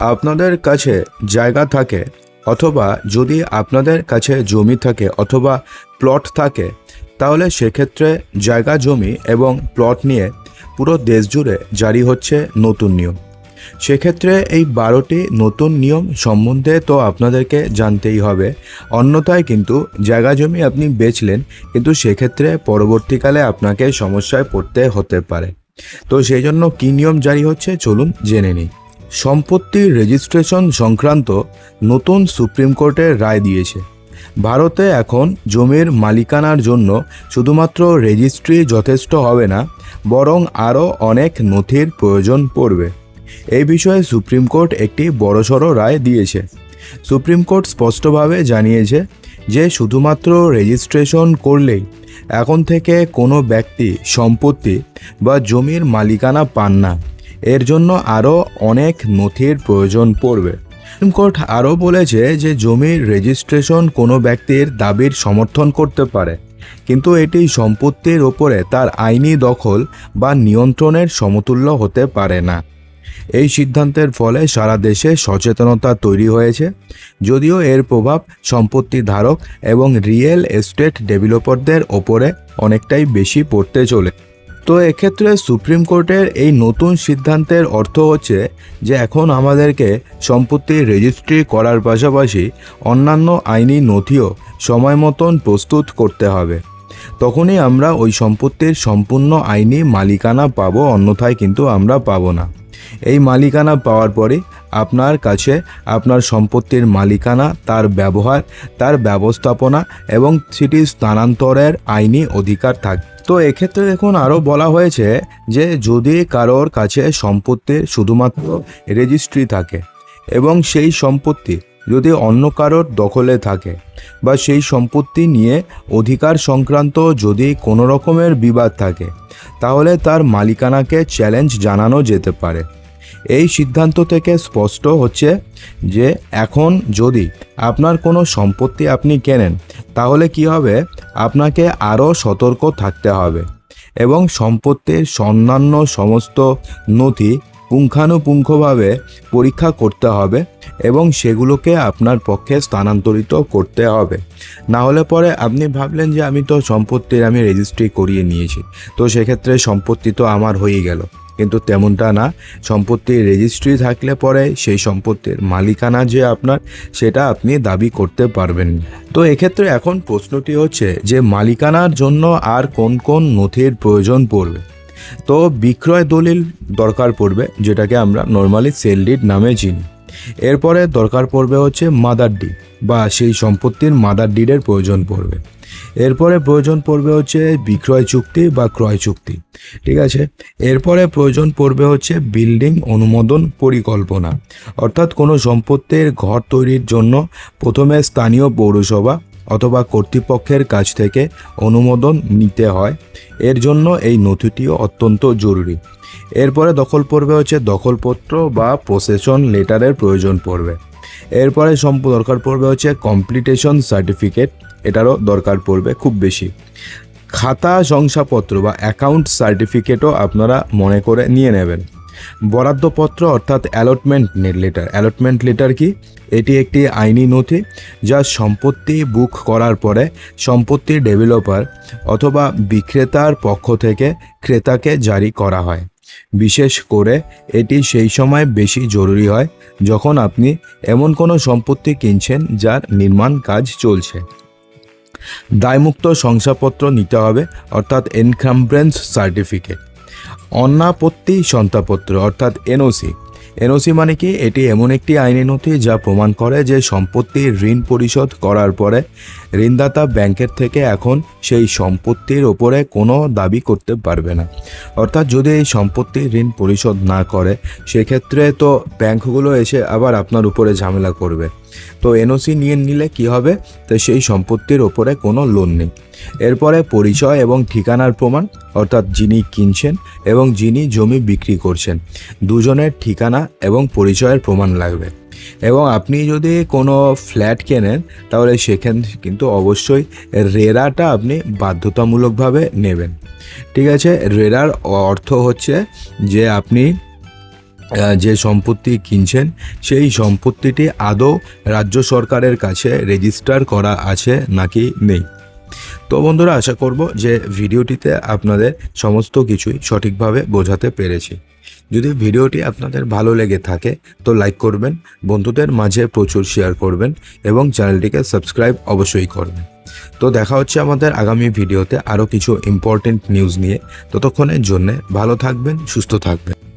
আপনাদের কাছে জায়গা থাকে অথবা যদি আপনাদের কাছে জমি থাকে অথবা প্লট থাকে, তাহলে সেক্ষেত্রে জায়গা জমি এবং প্লট নিয়ে পুরো দেশ জুড়ে জারি হচ্ছে নতুন নিয়ম। সেক্ষেত্রে এই বারোটি নতুন নিয়ম সম্বন্ধে তো আপনাদেরকে জানতেই হবে। অন্যথায় কিন্তু জায়গা জমি আপনি বেচলেন, কিন্তু সেক্ষেত্রে পরবর্তীকালে আপনাকে সমস্যায় পড়তে হতে পারে। তো সেই জন্য কী নিয়ম জারি হচ্ছে চলুন জেনে নিই। সম্পত্তির রেজিস্ট্রেশন সংক্রান্ত নতুন সুপ্রিম কোর্টের রায় দিয়েছে। ভারতে এখন জমির মালিকানার জন্য শুধুমাত্র রেজিস্ট্রি যথেষ্ট হবে না, বরং আরও অনেক নথির প্রয়োজন পড়বে। এই বিষয়ে সুপ্রিম কোর্ট একটি বড়সড় রায় দিয়েছে। সুপ্রিম কোর্ট স্পষ্টভাবে জানিয়েছে যে শুধুমাত্র রেজিস্ট্রেশন করলেই এখন থেকে কোনো ব্যক্তি সম্পত্তি বা জমির মালিকানা পান না। এর জন্য আরও অনেক নথির প্রয়োজন পড়বে। সুপ্রিম কোর্ট আরও বলেছে যে জমির রেজিস্ট্রেশন কোনো ব্যক্তির দাবির সমর্থন করতে পারে, কিন্তু এটি সম্পত্তির ওপরে তার আইনি দখল বা নিয়ন্ত্রণের সমতুল্য হতে পারে না। এই সিদ্ধান্তের ফলে সারা দেশে সচেতনতা তৈরি হয়েছে, যদিও এর প্রভাব সম্পত্তি ধারক এবং রিয়েল এস্টেট ডেভেলপারদের ওপরে অনেকটাই বেশি পড়তে চলে তো এক্ষেত্রে সুপ্রিম কোর্টের এই নতুন সিদ্ধান্তের অর্থ হচ্ছে যে এখন আমাদেরকে সম্পত্তি রেজিস্ট্রি করার পাশাপাশি অন্যান্য আইনি নথিও সময় মতন প্রস্তুত করতে হবে। তখনই আমরা ওই সম্পত্তির সম্পূর্ণ আইনি মালিকানা পাবো, অন্যথায় কিন্তু আমরা পাবো না। এই মালিকানা পাওয়ার পরে আপনার কাছে আপনার সম্পত্তির মালিকানা, তার ব্যবহার, তার ব্যবস্থাপনা এবং সেটি স্থানান্তরের আইনি অধিকার থাকে। তো এক্ষেত্রে দেখুন আরও বলা হয়েছে যে যদি কারোর কাছে সম্পত্তির শুধুমাত্র রেজিস্ট্রি থাকে এবং সেই সম্পত্তি যদি অন্য কারোর দখলে থাকে বা সেই সম্পত্তি নিয়ে অধিকার সংক্রান্ত যদি কোনো রকমের বিবাদ থাকে, তাহলে তার মালিকানাকে চ্যালেঞ্জ জানানো যেতে পারে। এই সিদ্ধান্ত থেকে স্পষ্ট হচ্ছে যে এখন যদি আপনার কোনো সম্পত্তি আপনি কেনেন, তাহলে কি হবে? আপনাকে আরও সতর্ক থাকতে হবে। এবং সম্পত্তির অন্যান্য সমস্ত নথি পুঙ্খানুপুঙ্খভাবে পরীক্ষা করতে হবে এবং সেগুলোকে আপনার পক্ষে স্থানান্তরিত করতে হবে। না হলে পরে আপনি ভাবলেন যে আমি তো সম্পত্তির আমি রেজিস্ট্রি করিয়ে নিয়েছি। তো সেক্ষেত্রে সম্পত্তি তো আমার হয়ে গেল। কিন্তু তেমনটা না। সম্পত্তির রেজিস্ট্রি থাকলে পরে সেই সম্পত্তির মালিকানা যে আপনার, সেটা আপনি দাবি করতে পারবেন। তো এক্ষেত্রে এখন প্রশ্নটি হচ্ছে যে মালিকানার জন্য আর কোন কোন নথির প্রয়োজন পড়বে? তো বিক্রয় দলিল দরকার পড়বে, যেটাকে আমরা নর্মালি সেল ডিড নামে চিনি। এরপরে দরকার পড়বে হচ্ছে মাদার ডিড বা সেই সম্পত্তির মাদার ডিডের প্রয়োজন পড়বে। এরপরে প্রয়োজন পড়বে হচ্ছে বিক্রয় চুক্তি বা ক্রয় চুক্তি, ঠিক আছে? এরপরে প্রয়োজন পড়বে হচ্ছে বিল্ডিং অনুমোদন পরিকল্পনা, অর্থাৎ কোনো সম্পত্তির ঘর তৈরির জন্য প্রথমে স্থানীয় পৌরসভা অথবা কর্তৃপক্ষের কাছ থেকে অনুমোদন নিতে হয়। এর জন্য এই নথিটিও অত্যন্ত জরুরি। এরপরে দখল পড়বে হচ্ছে দখলপত্র বা প্রসেশন লেটারের প্রয়োজন পড়বে। এরপরে সম্প, দরকার পড়বে হচ্ছে কমপ্লিটেশন সার্টিফিকেট এটারও দরকার পড়বে খুব বেশি। খাতা, শংসাপত্র বা অ্যাকাউন্ট সার্টিফিকেটও আপনারা মনে করে নিয়ে নেবেন। বরাদ্দপত্র অর্থাৎ অ্যালটমেন্ট লেটার অ্যালটমেন্ট লেটার কি? এটি একটি আইনি নথি যা সম্পত্তি বুক করার পরে সম্পত্তি ডেভেলপার অথবা বিক্রেতার পক্ষ থেকে ক্রেতাকে জারি করা হয়। বিশেষ করে এটি সেই সময় বেশি জরুরি হয় যখন আপনি এমন কোনো সম্পত্তি কিনছেন যার নির্মাণ কাজ চলছে। দায়মুক্ত শংসাপত্র নিতে হবে, অর্থাৎ এনকামব্রেন্স সার্টিফিকেট অনাপত্তি সন্তাপত্র অর্থাৎ এনওসি এনওসি মানে কি? এটি এমন একটি আইনি নথি যা প্রমাণ করে যে সম্পত্তির ঋণ পরিশোধ করার পরে ঋণদাতা ব্যাংকের থেকে এখন সেই সম্পত্তির ওপরে কোনো দাবি করতে পারবে না। অর্থাৎ যদি এই সম্পত্তির ঋণ পরিশোধ না করে, সেক্ষেত্রে তো ব্যাংকগুলো এসে আবার আপনার উপরে ঝামেলা করবে। তো এনওসি নিয়ে নিলে কি হবে? তো সেই সম্পত্তির ওপরে কোনো লোন নেই। এরপরে পরিচয় এবং ঠিকানার প্রমাণ, অর্থাৎ যিনি কিনছেন এবং যিনি জমি বিক্রি করছেন, দুজনের ঠিকানা এবং পরিচয়ের প্রমাণ লাগবে। এবং আপনি যদি কোনো ফ্ল্যাট কেনেন, তাহলে সেখান কিন্তু অবশ্যই রেরাটা আপনি বাধ্যতামূলকভাবে নেবেন। ঠিক আছে? রেরার অর্থ হচ্ছে যে আপনি যে সম্পত্তি কিনছেন, সেই সম্পত্তিটি আদৌ রাজ্য সরকারের কাছে রেজিস্টার করা আছে নাকি নেই। তো বন্ধুরা, আশা করব যে ভিডিওটিতে আপনাদের সমস্ত কিছুই সঠিকভাবে বোঝাতে পেরেছি। যদি ভিডিওটি আপনাদের ভালো লেগে থাকে, তো লাইক করবেন, বন্ধুদের মাঝে প্রচুর শেয়ার করবেন এবং চ্যানেলটিকে সাবস্ক্রাইব অবশ্যই করবেন। তো দেখা হচ্ছে আমাদের আগামী ভিডিওতে আরও কিছু ইম্পর্টেন্ট নিউজ নিয়ে। ততক্ষণের জন্যে ভালো থাকবেন, সুস্থ থাকবেন।